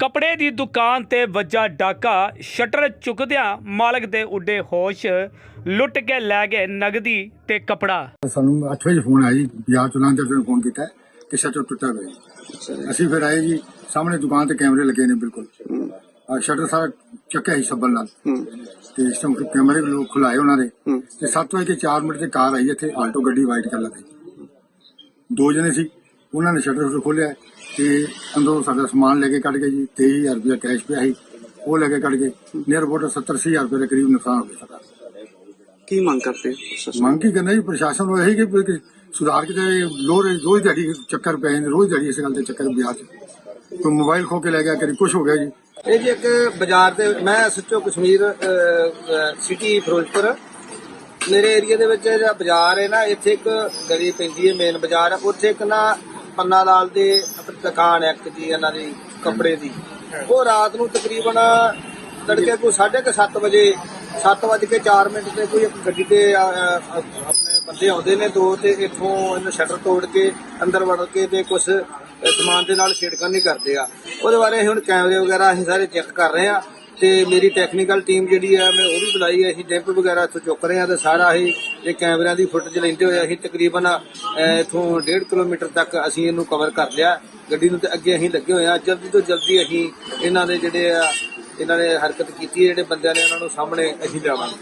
ਕੱਪੜੇ ਦੀ ਦੁਕਾਨ ਤੇ ਵੱਜਾ ਡਾਕਾ ਸ਼ਟਰ ਚੁੱਕਦਿਆਂ ਮਾਲਕ ਦੇ ਉੱਡੇ ਹੋਸ਼ ਲੁੱਟ ਕੇ ਲੈ ਗਏ ਨਗਦੀ ਤੇ ਕਪੜਾ। ਸਾਨੂੰ 8 ਵਜੇ ਫੋਨ ਆਇਆ ਜੀ ਬਾਜ਼ਾਰ ਤੋਂ ਲੰਘਦੇ ਤੇ ਫੋਨ ਕੀਤਾ ਕਿ ਸ਼ਟਰ ਟੁੱਟਾ ਪਿਆ ਜੀ। ਅਸੀਂ ਫਿਰ ਆਏ ਜੀ ਸਾਹਮਣੇ ਦੁਕਾਨ ਤੇ ਕੈਮਰੇ ਲੱਗੇ ਨੇ ਬਿਲਕੁਲ। ਆ ਸ਼ਟਰ ਸਾਰਾ ਚੱਕਿਆ ਸੀ ਸੱਬਲ ਨਾਲ। ਤੇ ਇਸ ਤੋਂ ਕੈਮਰੇ ਵੀ ਲੋਕ ਖੁਲਾਏ ਉਹਨਾਂ ਦੇ। ਤੇ 7 ਵਜੇ ਕੇ 4 ਮਿੰਟ ਤੇ ਕਾਰ ਆਈ ਇੱਥੇ ਆਲਟੋ ਗੱਡੀ ਵਾਈਟ ਕਲਰ ਦੀ। ਦੋ ਜਣੇ ਸੀ। ਉਹਨਾਂ ਨੇ ਸ਼ਟਰ ਖੋਲਿਆ ਤੇ ਅੰਦਰੋਂ ਸਾਡਾ ਸਮਾਨ ਲੈ ਕੇ ਕੱਢ ਕੇ ਜੀ 23000 ਰੁਪਏ ਕੈਸ਼ ਪਿਆ ਸੀ ਉਹ ਲੈ ਕੇ ਕੱਢ ਕੇ ਨੀਅਰ ਅਬਾਊਟ 70 ਹਜ਼ਾਰ ਰੁਪਏ ਦੇ ਕਰੀਬ ਨੁਕਸਾਨ ਹੋ ਗਿਆ ਸਾਡਾ। ਕੀ ਮੰਗ ਕਰਦੇ? ਮੰਗ ਕੀ ਕਰਨਾ ਜੀ? ਪ੍ਰਸ਼ਾਸਨ ਨੂੰ ਇਹੀ ਕਿ ਸੁਧਾਰ ਕਿਤੇ ਰੋਜ਼ ਰੋਜ਼ ਦਿਹਾੜੀ ਚੱਕਰ ਪੈ ਜਾਂਦੇ ਰੋਜ਼ ਦਿਹਾੜੀ ਇਸ ਗੱਲ ਤੇ ਚੱਕਰ ਬਿਆਹ ਚ। ਕੋਈ ਮੋਬਾਈਲ ਖੋ ਕੇ ਲੈ ਗਿਆ ਕਦੀ ਕੁਝ ਹੋ ਗਿਆ ਜੀ। ਇਹ ਜੀ ਇੱਕ ਬਾਜ਼ਾਰ ਦੇ ਮੈਂ ਸੱਚੋ ਕਸ਼ਮੀਰ ਸਿਟੀ ਫਿਰੋਜ਼ਪੁਰ ਮੇਰੇ ਏਰੀਆ ਦੇ ਵਿੱਚ ਜਿਹੜਾ ਬਾਜ਼ਾਰ ਹੈ ਨਾ ਇੱਥੇ ਇੱਕ ਗਲੀ ਪੈਂਦੀ ਹੈ ਮੇਨ ਬਾਜ਼ਾਰ। ਉੱਥੇ ਇੱਕ ਨਾ ਪੰਨਾ ਲਾਲ ਦੇ ਆਪਣੀ ਦੁਕਾਨ ਹੈ ਜੀ, ਇਹਨਾਂ ਦੀ ਕੱਪੜੇ ਦੀ। ਉਹ ਰਾਤ ਨੂੰ ਤਕਰੀਬਨ ਤੜਕੇ ਕੋਈ 7:30 ਵਜੇ 7 ਵਜੇ ਕੇ 4 ਮਿੰਟ ਤੇ ਕੋਈ ਇੱਕ ਗੱਡੀ ਤੇ ਆਪਣੇ ਬੰਦੇ ਆਉਂਦੇ ਨੇ ਦੋ ਤੇ ਇੱਥੋਂ ਇਹਨੂੰ ਸ਼ਟਰ ਤੋੜ ਕੇ ਅੰਦਰ ਵੜ ਕੇ ਤੇ ਕੁਝ ਸਮਾਨ ਦੇ ਨਾਲ ਛੇੜਖਾਨੀ ਨਹੀਂ ਕਰਦੇ ਆ। ਉਹਦੇ ਬਾਰੇ ਅਸੀਂ ਹੁਣ ਕੈਮਰੇ ਵਗੈਰਾ ਅਸੀਂ ਸਾਰੇ ਚੈੱਕ ਕਰ ਰਹੇ ਆ। ਤੇ ਮੇਰੀ ਟੈਕਨੀਕਲ ਟੀਮ ਜਿਹੜੀ ਆ ਮੈਂ ਉਹ ਵੀ ਬੁਲਾਈ ਹੈ ਅਸੀਂ ਡੈਂਪ ਵਗੈਰਾ ਇੱਥੋਂ ਚੁੱਕ ਰਹੇ ਆ ਤੇ ਸਾਰਾ ਅਸੀਂ ਇਹ ਕੈਮਰਿਆਂ ਦੀ ਫੁਟੇਜ ਲੈਂਦੇ ਹੋਏ ਅਸੀਂ ਤਕਰੀਬਨ ਅਹ, ਇੱਥੋਂ 1.5 ਕਿਲੋਮੀਟਰ ਤੱਕ ਅਸੀਂ ਇਹਨੂੰ ਕਵਰ ਕਰ ਲਿਆ। ਗੱਡੀ ਨੂੰ ਤੇ ਅੱਗੇ ਅਸੀਂ ਲੱਗੇ ਹੋਏ ਆ ਜਲਦੀ ਤੋਂ ਜਲਦੀ ਅਸੀਂ ਇਹਨਾਂ ਦੇ ਜਿਹੜੇ ਆ ਇਹਨਾਂ ਨੇ ਹਰਕਤ ਕੀਤੀ ਹੈ ਜਿਹੜੇ ਬੰਦਿਆਂ ਨੇ ਉਹਨਾਂ ਨੂੰ ਸਾਹਮਣੇ ਅਸੀਂ ਲਿਆਵਾਂਗੇ।